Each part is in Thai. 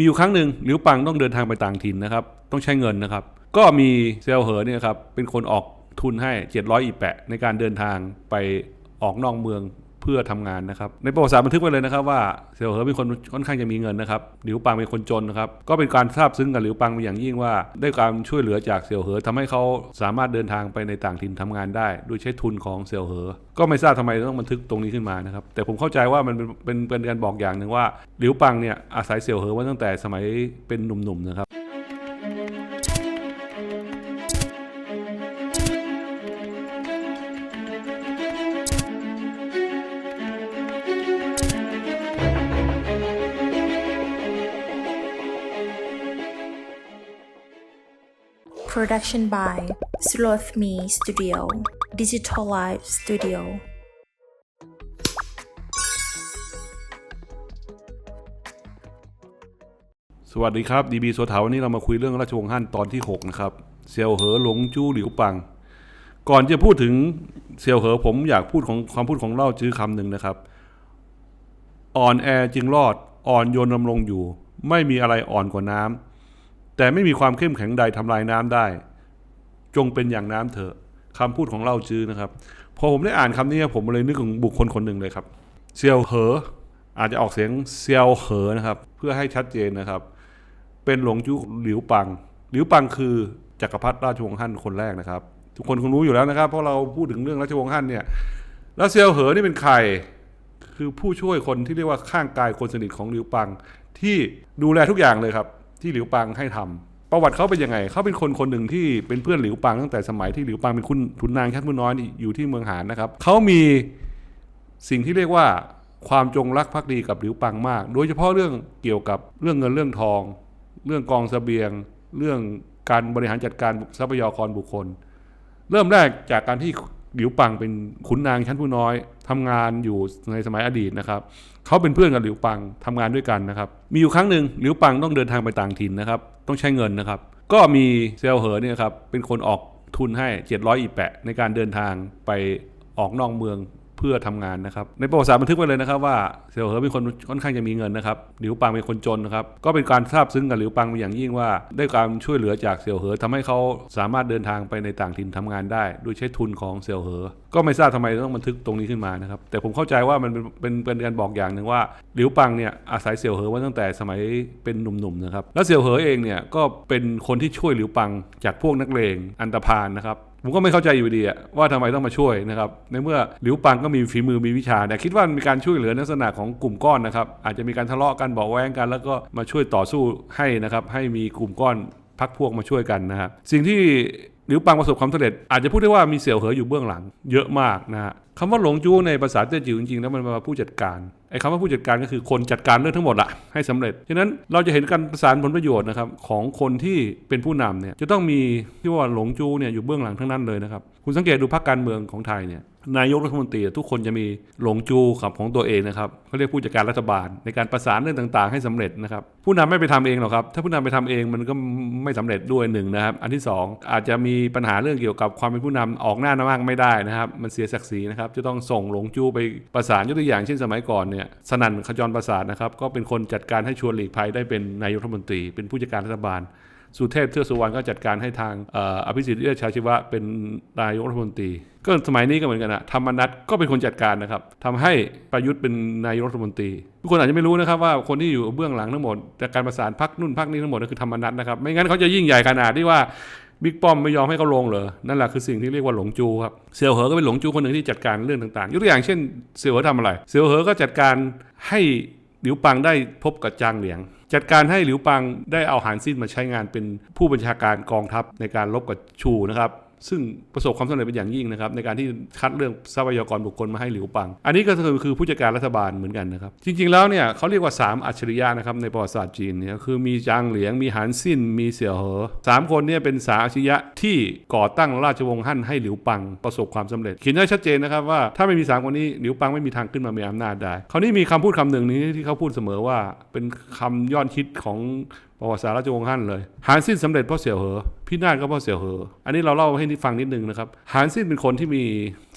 มีอยู่ครั้งหนึ่งหลิวปังต้องเดินทางไปต่างถิ่นนะครับ ต้องใช้เงินนะครับ ก็มีเซลเหอเนี่ยครับเป็นคนออกทุนให้ 700 อีแปะในการเดินทางไปออกนอกเมือง พื่อทำงานนะครับในประวัติศาสตร์บันทึกไว้เลยนะครับว่าเซลเหอเป็นคนค่อนข้างจะมีเงินนะครับหลิวปังเป็นคนจนนะครับก็เป็นการซาบซึ้งกับหลิวปังเป็นอย่างยิ่งว่า ได้การช่วยเหลือจากเซลเหอทำให้เขาสามารถเดินทางไปในต่างถิ่นทำงานได้ด้วยใช้ทุนของเซลเหอก็ไม่ทราบทำไมต้องบันทึกตรงนี้ขึ้นมานะครับแต่ผมเข้าใจว่ามันเป็นเป็นการบอกอย่างหนึ่งว่าหลิวปังเนี่ยอาศัยเซลเหอมาตั้งแต่สมัยเป็นหนุ่มๆนะครับ Production by Sloth Me Studio Digital Life Studio สวัสดีครับดีบีโซเทาวันนี้เรามาคุยเรื่องราชวงศ์ฮั่นตอนที่ 6 นะครับ เซียวเหอหลงจู้หลิวปัง ก่อนจะพูดถึงเซียวเหอผมอยากพูดของความพูดของเล่าจื้อคำหนึ่งนะครับ อ่อนแอจึงรอดอ่อนโยนดำรงอยู่ ไม่มีอะไรอ่อนกว่าน้ำ แต่ไม่มีความเข้มแข็งใดทำลายน้ำได้ จงเป็นอย่างน้ำเถอะคำพูดของเล่าจื้อนะครับ พอผมได้อ่านคำนี้ผมเลยนึกถึงบุคคลคนหนึ่งเลยครับเซียวเหอ อาจจะออกเสียงเซียวเหอนะครับ เพื่อให้ชัดเจนนะครับ เป็นหลงจู้หลิวปัง หลิวปังคือจักรพรรดิราชวงศ์ฮั่นคนแรกนะครับ ทุกคนคงรู้อยู่แล้วนะครับ เพราะเราพูดถึงเรื่องราชวงศ์ฮั่นเนี่ยแล้วเซียวเหอนี่เป็นใครคือผู้ช่วยคนที่เรียกว่าข้างกายคนสนิทของหลิวปัง ที่ดูแลทุกอย่างเลยครับ ที่หลิวปังให้ทำประวัติเขาเป็นยังไงเขาเป็นคนคนหนึ่งที่เป็นเพื่อนหลิวปังตั้งแต่สมัยที่หลิวปังเป็นคุณขุนนางชั้นผู้น้อยอยู่ที่เมืองหานนะครับเขามีสิ่งที่เรียกว่าความจงรักภักดีกับหลิวปังมาก โดยเฉพาะเรื่องเกี่ยวกับเรื่องเงินเรื่องทอง เรื่องกองเสบียง เรื่องการบริหารจัดการทรัพยากรบุคคล เริ่มแรกจากการที่หลิวปังเป็นขุนนางชั้นผู้น้อยทำงานอยู่ในสมัยอดีตนะครับ เขาเป็นเพื่อนกับหลิวปังทำงานด้วยกันนะครับ มีอยู่ครั้งหนึ่งหลิวปังต้องเดินทางไปต่างถิ่นนะครับ ต้องใช้เงินนะครับ ก็มีเซลเหอเนี่ยครับเป็นคนออกทุนให้ 700 อีแปะในการเดินทางไปออกนอกเมือง เพื่อทำงานนะครับในประวัติศาสตร์บันทึกไว้เลยนะครับว่าเซลเหอเป็นคนค่อนข้างจะมีเงินนะครับหลิวปังเป็นคนจนนะครับก็เป็นการซาบซึ้งกับหลิวปังเป็นอย่างยิ่งว่าได้การช่วยเหลือจากเซลเหอทำให้เขาสามารถเดินทางไปในต่างถิ่นทำงานได้ด้วยใช้ทุนของเซลเหอก็ไม่ทราบทำไมต้องบันทึกตรงนี้ขึ้นมานะครับแต่ผมเข้าใจว่ามันเป็นเป็นเป็นการบอกอย่างหนึ่งว่าหลิวปังเนี่ยอาศัยเสี่ยวเหอมาตั้งแต่สมัยเป็นหนุ่มๆนะครับแล้วเสี่ยวเหอเองเนี่ยก็เป็นคนที่ช่วยหลิวปังจากพวกนักเลงอันตพาลนะครับ ผมก็ไม่เข้าใจอยู่ดีอะว่าทำไมต้องมาช่วยนะครับในเมื่อหลิวปังก็มีฝีมือมีวิชาแต่คิดว่ามีการช่วยเหลือในลักษณะของกลุ่มก้อนนะครับอาจจะมีการทะเลาะกันบอกแว้งกัน แล้วก็มาช่วยต่อสู้ให้นะครับให้มีกลุ่มก้อนพักพวกมาช่วยกันนะครับสิ่งที่หลิวปังประสบความสำเร็จอาจจะพูดได้ว่ามีเสี่ยวเหออยู่เบื้องหลังเยอะมากนะฮะคำว่าหลงจู้ในภาษาเตี้ยจิ๋วจริงๆแล้วมันมาผู้จัดการไอ้คำว่าผู้จัดการก็คือคนจัดการเรื่องทั้งหมดละให้สำเร็จฉะนั้นเราจะเห็นการประสานผลประโยชน์นะครับของคนที่เป็นผู้นำเนี่ยจะต้องมีที่ว่าหลงจูเนี่ยอยู่เบื้องหลังทั้งนั้นเลยนะครับคุณสังเกตดูพรรคการเมืองของไทยเนี่ยนายกรัฐมนตรีทุกคนจะมีหลงจูขับของตัวเองนะครับเขาเรียกผู้จัดการรัฐบาล ในการประสานเรื่องต่าง ๆ ให้สำเร็จนะครับผู้นำไม่ไปทำเองหรอกครับ ถ้าผู้นำไปทำเองมันก็ไม่สำเร็จด้วยหนึ่งนะครับ อันที่สองอาจจะมีปัญหาเรื่องเกี่ยวกับความเป็นผู้นำออกหน้ามากไม่ได้นะครับ มันเสียศักดิ์ศรีนะครับจะต้องส่งหลงจูไปประสานยกตัวอย่างเช่นสมัยก่อนเนี่ยสนั่นขจรประสาทนะครับ ก็เป็นคนจัดการให้ชวนหลีกภัยได้เป็นนายกรัฐมนตรี เป็นผู้จัดการรัฐบาล สุเทพเทือกสุวรรณก็จัดการให้ทางอภิสิทธิ์เอื้อชาชีวะเป็นนายกรัฐมนตรี ก็สมัยนี้ก็เหมือนกันนะธรรมนัฐก็เป็นคนจัดการนะครับทำให้ประยุทธ์เป็นนายกรัฐมนตรีทุกคนอาจจะไม่รู้นะครับว่าคนที่อยู่เบื้องหลังทั้งหมดจากการประสานพักนู่นพักนี้ทั้งหมดก็คือธรรมนัฐนะครับไม่งั้นเขาจะยิ่งใหญ่ขนาดที่ว่า บิ๊กป้อมไม่ยอมให้เขาลงเหรอ นั่นแหละคือสิ่งที่เรียกว่าหลงจูครับ เสี่ยวเหอก็เป็นหลงจูคนหนึ่งที่จัดการเรื่องต่างๆ ยกตัวอย่างเช่น เสี่ยวเหอทำอะไร เสี่ยวเหอก็จัดการให้หลิวปังได้พบกับจางเหลียง จัดการให้หลิวปังได้เอาหานซินมาใช้งานเป็นผู้บัญชาการกองทัพในการรบกับชูนะครับ ซึ่งประสบความสำเร็จเป็นอย่างยิ่งนะครับในการที่คัดเรื่องทรัพยากรบุคคลมาให้หลิวปัง อันนี้ก็คือคือผู้จัดการรัฐบาลเหมือนกันนะครับ จริงๆแล้วเนี่ยเขาเรียกว่า 3 อัจฉริยะนะครับในประวัติศาสตร์จีนเนี่ยคือมีจางเหลียงมีหานซินมีเสี่ยวเหอสามคนเนี่ยเป็นสามอัจฉริยะที่ก่อตั้งราชวงศ์ฮั่นให้หลิวปังประสบความสำเร็จเขียนไว้ชัดเจนนะครับว่าถ้าไม่มีสามคนนี้หลิวปังไม่มีทางขึ้นมามีอำนาจได้คราวนี้มีคำพูดคำหนึ่งนี้ที่เขาพูดเสมอว่าเป็นคำยอดฮิตของ ประวัติศาสตร์ราชวงศ์ฮั่นเลยหานซินสำเร็จเพราะเสี่ยวเหอพี่นาฏก็เพราะเสี่ยวเหออันนี้เราเล่าให้นิฟังนิดนึงนะครับหานซินเป็นคนที่มี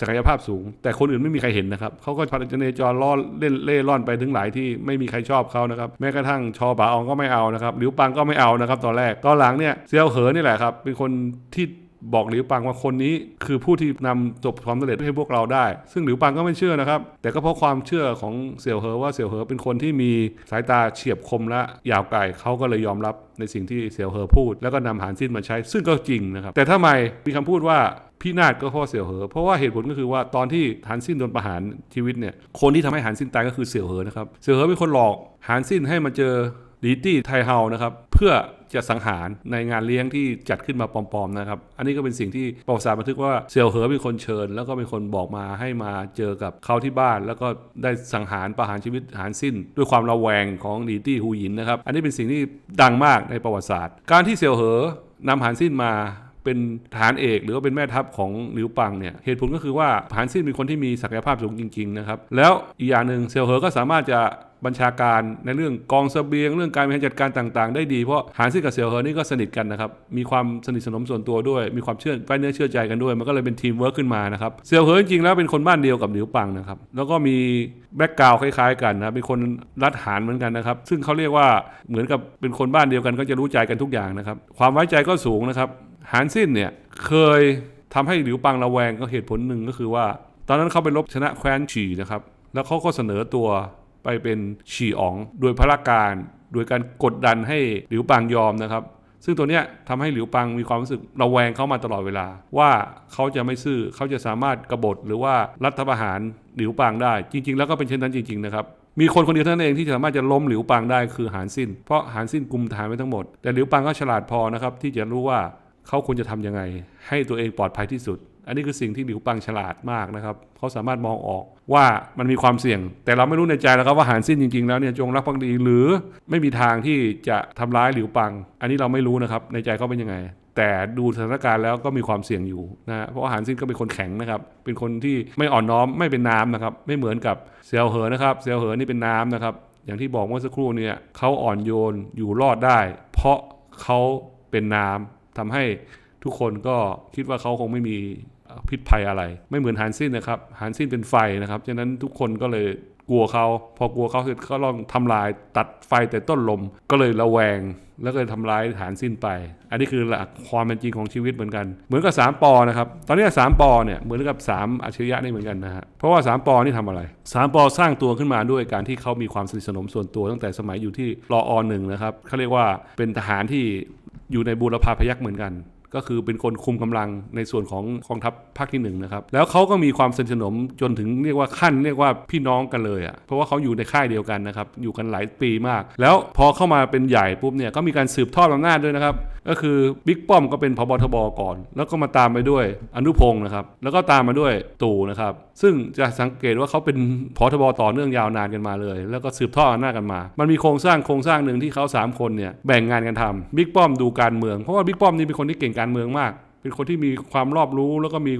ศักยภาพสูง แต่คนอื่นไม่มีใครเห็นนะครับเขาก็พัฒนาจรล่อเล่นเล่ร่อนไปถึงหลายที่ไม่มีใครชอบเขานะครับแม้กระทั่งชอปาอองก็ไม่เอานะครับหลิวปังก็ไม่เอานะครับตอนแรกตอนหลังเนี่ยเสี่ยวเหอนี่แหละครับเป็นคนที่ บอกหลิวปังว่าคนนี้คือผู้ที่นำจบความสำเร็จให้พวกเราได้ ซึ่งหลิวปังก็ไม่เชื่อนะครับ แต่ก็เพราะความเชื่อของเสี่ยวเหอว่าเสี่ยวเหอเป็นคนที่มีสายตาเฉียบคมและยาวไกลเขาก็เลยยอมรับในสิ่งที่เสี่ยวเหอพูด แล้วก็นำหานซินมาใช้ ซึ่งก็จริงนะครับ แต่ถ้าไมมีคำพูดว่าพี่นาฏก็เพราะเสี่ยวเหอ เพราะว่าเหตุผลก็คือว่าตอนที่หานซินโดนประหารชีวิตเนี่ย คนที่ทำให้หานซินตายก็คือเสี่ยวเหอนะครับ เสี่ยวเหอเป็นคนหลอกหานซินให้มาเจอดีตี้ไทเฮานะครับ เพื่อ จะสังหารในงานเลี้ยงที่จัดขึ้นมาปลอมๆนะครับ อันนี้ก็เป็นสิ่งที่ประวัติศาสตร์บันทึกว่าเซียวเหอเป็นคนเชิญ แล้วก็เป็นคนบอกมาให้มาเจอกับเขาที่บ้าน แล้วก็ได้สังหารประหารชีวิตหารสิ้น ด้วยความระแวงของดีตี้ฮูหยินนะครับ อันนี้เป็นสิ่งที่ดังมากในประวัติศาสตร์ การที่เซียวเหอนำหารสิ้นมา เป็นฐานเอกหรือว่าเป็นแม่ทัพของหลิวปังเนี่ยเหตุผลก็คือว่าหานซินเป็นคนที่มีศักยภาพสูงจริงๆนะครับแล้วอีกอย่างหนึ่งเซียวเหอก็สามารถจะบัญชาการในเรื่องกองเสบียง เรื่องการบริหารจัดการต่างๆ ได้ดีเพราะหานซินกับเซียวเหอนี่ก็สนิทกันนะครับมีความสนิทสนมส่วนตัวด้วย มีความเชื่อไว้เนื้อเชื่อใจกันด้วย มันก็เลยเป็นทีมเวิร์กขึ้นมานะครับเซียวเหอจริงๆแล้วเป็นคนบ้านเดียวกับหลิวปังนะครับแล้วก็มีแบ็กกราวคล้ายๆกันนะเป็นคนรัฐหารเหมือนกันนะครับซึ่งเขาเรียกว่าเหมือนกับเป็นคนบ้านเดียวกันก็จะรู้ใจกันทุกอย่างนะครับความไว้ใจก็สูงนะครับ หานซินเนี่ยเคยทำให้หลิวปังระแวงก็เหตุผลหนึ่งก็คือว่า ตอนนั้นเขาไปรบชนะแคว้นฉีนะครับ แล้วเขาก็เสนอตัวไปเป็นฉีอ๋องโดยพระการ โดยการกดดันให้หลิวปังยอมนะครับ ซึ่งตัวเนี้ยทำให้หลิวปังมีความรู้สึกระแวงเขามาตลอดเวลา ว่าเขาจะไม่ซื่อเขาจะสามารถกบฏหรือว่ารัฐประหารหลิวปังได้ จริง ๆ แล้วก็เป็นเช่นนั้นจริง ๆ นะครับมีคนคนเดียวเท่านั้นเองที่สามารถจะล้มหลิวปังได้คือหานซินเพราะหานซินกุมฐานไว้ทั้งหมด แต่หลิวปังก็ฉลาดพอนะครับที่จะรู้ว่า เขาควรจะทำยังไง ให้ตัวเองปลอดภัยที่สุด อันนี้คือสิ่งที่หลิวปังฉลาดมากนะครับ เขาสามารถมองออกว่ามันมีความเสี่ยง แต่เราไม่รู้ในใจแล้วครับว่าหานซินจริงๆแล้วเนี่ยจงรักภักดีหรือไม่มีทางที่จะทำร้ายหลิวปัง อันนี้เราไม่รู้นะครับในใจเขาเป็นยังไง แต่ดูสถานการณ์แล้วก็มีความเสี่ยงอยู่นะเพราะหานซินก็เป็นคนแข็งนะครับ เป็นคนที่ไม่อ่อนน้อมไม่เป็นน้ำนะครับ ไม่เหมือนกับเซียวเหอนะครับ เซียวเหอนี่เป็นน้ำนะครับ อย่างที่บอกเมื่อสักครู่เนี่ยเขาอ่อนโยนอยู่รอดได้ เพราะเขาเป็นน้ำ ทำให้ทุกคนก็คิดว่าเขาคงไม่มีพิษภัยอะไร ไม่เหมือนหานซินนะครับหานซินเป็นไฟนะครับฉะนั้นทุกคนก็เลยกลัวเขาพอกลัวเขาเสร็จก็ลองทำลายตัดไฟแต่ต้นลมก็เลยระแวง แล้วก็เลยทำร้ายฐานสิ้นไป อันนี้คือหลักความเป็นจริงของชีวิตเหมือนกัน เหมือนกับ 3ปอนะครับตอนนี้ 3ปอเนี่ยเหมือนกับ 3อัจฉริยะนี่เหมือนกันนะฮะเพราะว่า 3ปอนี่ทำอะไร 3ปอสร้างตัวขึ้นมาด้วยการที่เขามีความสนิทสนมส่วนตัวตั้งแต่สมัยอยู่ที่รออหนึ่งนะครับเขาเรียกว่าเป็นทหารที่ อยู่ในบูรพาพยัคฆ์เหมือนกัน ก็คือเป็นคนคุมกำลังในส่วนของกองทัพภาคที่หนึ่งนะครับแล้วเขาก็มีความสนิทสนมจนถึงเรียกว่าขั้นเรียกว่าพี่น้องกันเลยอะ่ะเพราะว่าเขาอยู่ในค่ายเดียวกันนะครับอยู่กันหลายปีมาก แล้วพอเข้ามาเป็นใหญ่ปุ๊บเนี่ยก็มีการสืบทอดอำนาจด้วยนะครับก็คือบิ๊กป้อมก็เป็นพบทบก่อน แล้วก็มาตามไปด้วยอนุพงศ์นะครับแล้วก็ตามมาด้วยตู่นะครับซึ่งจะสังเกตว่าเขาเป็นพบทบต่อเนื่องยาวนานกันมาเลย แล้วก็สืบทอดอำนาจกันมา มันมีโครงสร้างโครงสร้างหนึ่งที่เขาสามคนเนี่ยแบ่งงานกันทำบิ๊กป้อมดูการเมืองเพราะว่าบิ๊กป้อมนี่เป็นคนที่เก่งการเมืองมาก เป็นคนที่มีความรอบรู้แล้วก็มี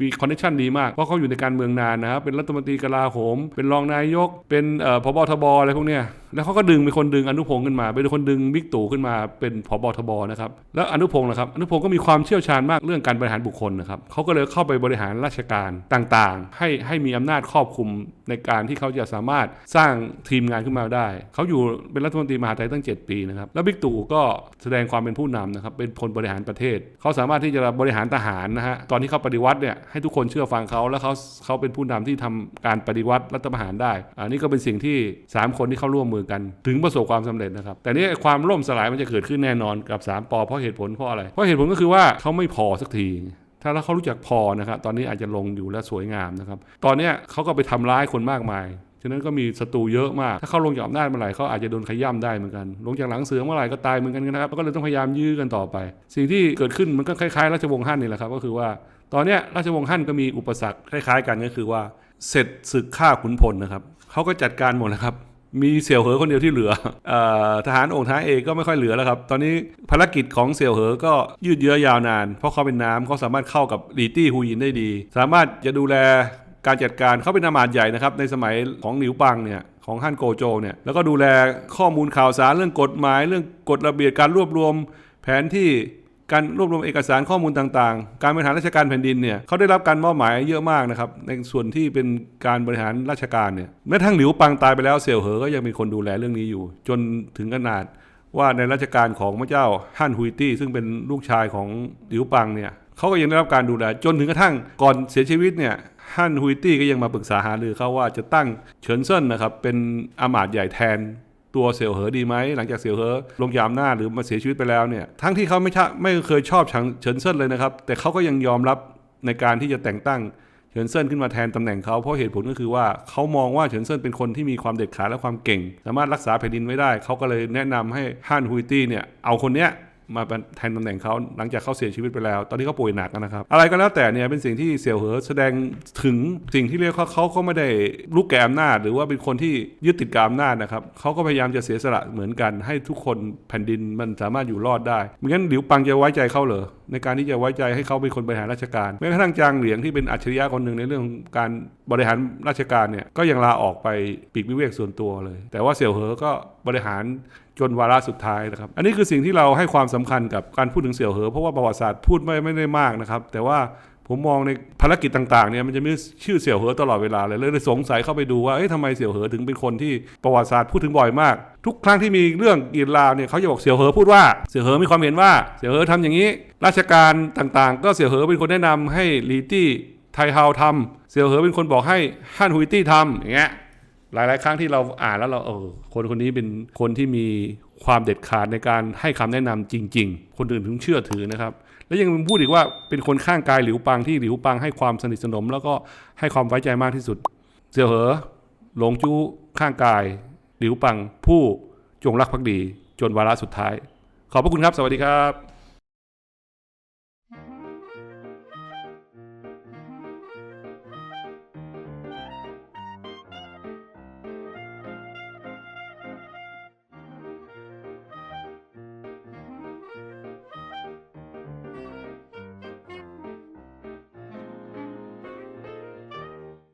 มีคอนเนคชันดีมาก เพราะเขาอยู่ในการเมืองนานนะครับ เป็นรัฐมนตรีกลาโหม เป็นรองนายก เป็นเอ่อพบทบอะไรพวกเนี้ย แล้วเขาก็ดึงเป็นคนดึงอนุพงศ์ขึ้นมา เป็นคนดึงบิ๊กตู่ขึ้นมาเป็นพบทบนะครับ แล้วอนุพงศ์นะครับ อนุพงศ์ก็มีความเชี่ยวชาญมากเรื่องการบริหารบุคคลนะครับเขาก็เลยเข้าไปบริหารราชการต่างๆ ให้ให้มีอำนาจครอบคลุมในการที่เขาจะสามารถสร้างทีมงานขึ้นมาได้ เขาอยู่เป็นรัฐมนตรีมหาดไทยตั้ง 7 ปีนะครับ แล้วบิ๊กตู่ก็แสดงความเป็นผู้นำนะครับ เป็นคนบริหารประเทศ เขาสามารถที่จะบริหารทหารนะฮะ ตอนที่เขาปฏิวัติเนี่ยให้ทุกคนเชื่อฟังเขาแล้วเขาเขาเป็นผู้นำที่ทำการปฏิวัติรัฐประหารได้ อันนี้ก็เป็นสิ่งที่ 3 คนที่เข้าร่วมมือกัน ถึงประสบความสำเร็จนะครับ แต่นี่ความล่มสลายมันจะเกิดขึ้นแน่นอนกับ 3ปอเพราะเหตุผลเพราะอะไร เพราะเหตุผลก็คือว่าเขาไม่พอสักทีถ้าเขารู้จักพอนะครับ ตอนนี้อาจจะลงอยู่และสวยงามนะครับ ตอนนี้เขาก็ไปทำร้ายคนมากมาย ฉะนั้นก็มีศัตรูเยอะมาก ถ้าเขาลงจากอำนาจเมื่อไหร่เขาอาจจะโดนขย่ำได้เหมือนกัน ลงจากหลังเสือเมื่อไหร่ก็ตายเหมือนกันนะครับ ก็เลยต้องพยายามยื้อกันต่อไป สิ่งที่เกิดขึ้นมันก็คล้ายๆราชวงศ์ฮั่นนี่แหละครับ ก็คือว่า ตอนนี้ราชวงศ์ฮั่นก็มีอุปสรรคคล้าย ๆ กันก็คือว่า เสร็จศึกฆ่าขุนพลนะครับ เขาก็จัดการหมดนะครับ มีเสี่ยวเหอคนเดียวที่เหลือออทหารองค์ทหาเอกก็ไม่ค่อยเหลือแล้วครับ ตอนนี้ภารกิจของเสี่ยวเหอก็ยืดเยื้อยาวนาน เพราะเขาเป็นน้ำเขาสามารถเข้ากับลีตี้ฮูยินได้ดี สามารถจะดูแลการจัดการเขาเป็นอามาตย์ใหญ่นะครับในสมัยของหลิวปังเนี่ยของฮั่นโกโจเนี่ยแล้วก็ดูแลข้อมูลข่าวสารเรื่องกฎหมาย เรื่องกฎระเบียบการรวบรวม แผนที่ การรวบรวมเอกสารข้อมูลต่างๆ การบริหารราชการแผ่นดินเนี่ยเขาได้รับการมอบหมายเยอะมากนะครับในส่วนที่เป็นการบริหารราชการเนี่ยแม้ทั้งหลิวปังตายไปแล้วเสี่ยวเหอก็ยังมีคนดูแลเรื่องนี้อยู่ จนถึงขนาดว่าในราชการของพระเจ้าฮั่นฮุยตี้ซึ่งเป็นลูกชายของหลิวปังเนี่ยเขาก็ยังได้รับการดูแลจนถึงกระทั่งก่อนเสียชีวิตเนี่ยฮั่นฮุยตี้ก็ยังมาปรึกษาหารือเขาว่าจะตั้งเฉินเซินนะครับเป็นอามาตย์ใหญ่แทน ตัวเสี่ยวเหอดีไหมหลังจากเสี่ยวเหอลงยามหน้าหรือมาเสียชีวิตไปแล้วเนี่ยทั้งที่เขาไม่ชไม่เคยชอบเฉินเซินเลยนะครับ แต่เขาก็ยังยอมรับในการที่จะแต่งตั้งเฉินเซินขึ้นมาแทนตำแหน่งเขาเพราะเหตุผลก็คือว่าเขามองว่าเฉินเซินเป็นคนที่มีความเด็ดขาดและความเก่ง สามารถรักษาแผ่นดินไว้ได้เขาก็เลยแนะนำให้ฮั่นฮุยตี้เนี่ยเอาคนเนี้ย มาเป็นแทนตำแหน่งเขาหลังจากเขาเสียชีวิตไปแล้ว ตอนนี้เขาป่วยหนักนะครับ อะไรก็แล้วแต่เนี่ยเป็นสิ่งที่เสี่ยวเหอแสดงถึงสิ่งที่เรียกว่าเขาเขาไม่ได้ลุกแก่อำนาจ หรือว่าเป็นคนที่ยึดติดกับอำนาจนะครับเขาก็พยายามจะเสียสละเหมือนกัน ให้ทุกคนแผ่นดินมันสามารถอยู่รอดได้ไม่งั้นหลิวปังจะไว้ใจเขาเหรอในการที่จะไว้ใจให้เขาเป็นคนบริหารราชการแม้กระทั่งจางเหลียงที่เป็นอัจฉริยะคนหนึ่งในเรื่องของการบริหารราชการเนี่ยก็ยังลาออกไปปีกวิเวกส่วนตัวเลย แต่ว่าเสี่ยวเหอก็บริหาร จนวาระสุดท้ายนะครับ อันนี้คือสิ่งที่เราให้ความสำคัญกับการพูดถึงเสี่ยวเหอเพราะว่าประวัติศาสตร์พูดไม่ไม่ได้มากนะครับ แต่ว่าผมมองในภารกิจต่างๆเนี่ยมันจะมีชื่อเสี่ยวเหอตลอดเวลาเลยเลยสงสัยเข้าไปดูว่าเอ๊ะทำไมเสี่ยวเหอถึงเป็นคนที่ประวัติศาสตร์พูดถึงบ่อยมาก ทุกครั้งที่มีเรื่องกีฬาเนี่ยเขาจะบอกเสี่ยวเหอพูดว่าเสี่ยวเหอมีความเห็นว่าเสี่ยวเหอทำอย่างนี้ ราชการต่างๆ ก็เสี่ยวเหอเป็นคนแนะนำให้ลีตี้ไทเฮาทำเสี่ยวเหอเป็นคนบอกให้ฮั่นฮุยตี้ทำอย่างเงี้ย หลาย ๆ ครั้งที่เราอ่านแล้วเราเออคนคนนี้เป็นคนที่มีความเด็ดขาดในการให้คำแนะนำจริง ๆ คนอื่นถึงเชื่อถือนะครับ แล้วยังพูดอีกว่าเป็นคนข้างกายหลิวปังที่หลิวปังให้ความสนิทสนม แล้วก็ให้ความไว้ใจมากที่สุด เสี่ยวเหอหลงจู้ข้างกาย หลิวปังผู้จงรักภักดี จนวาระสุดท้าย ขอบพระคุณครับ สวัสดีครับ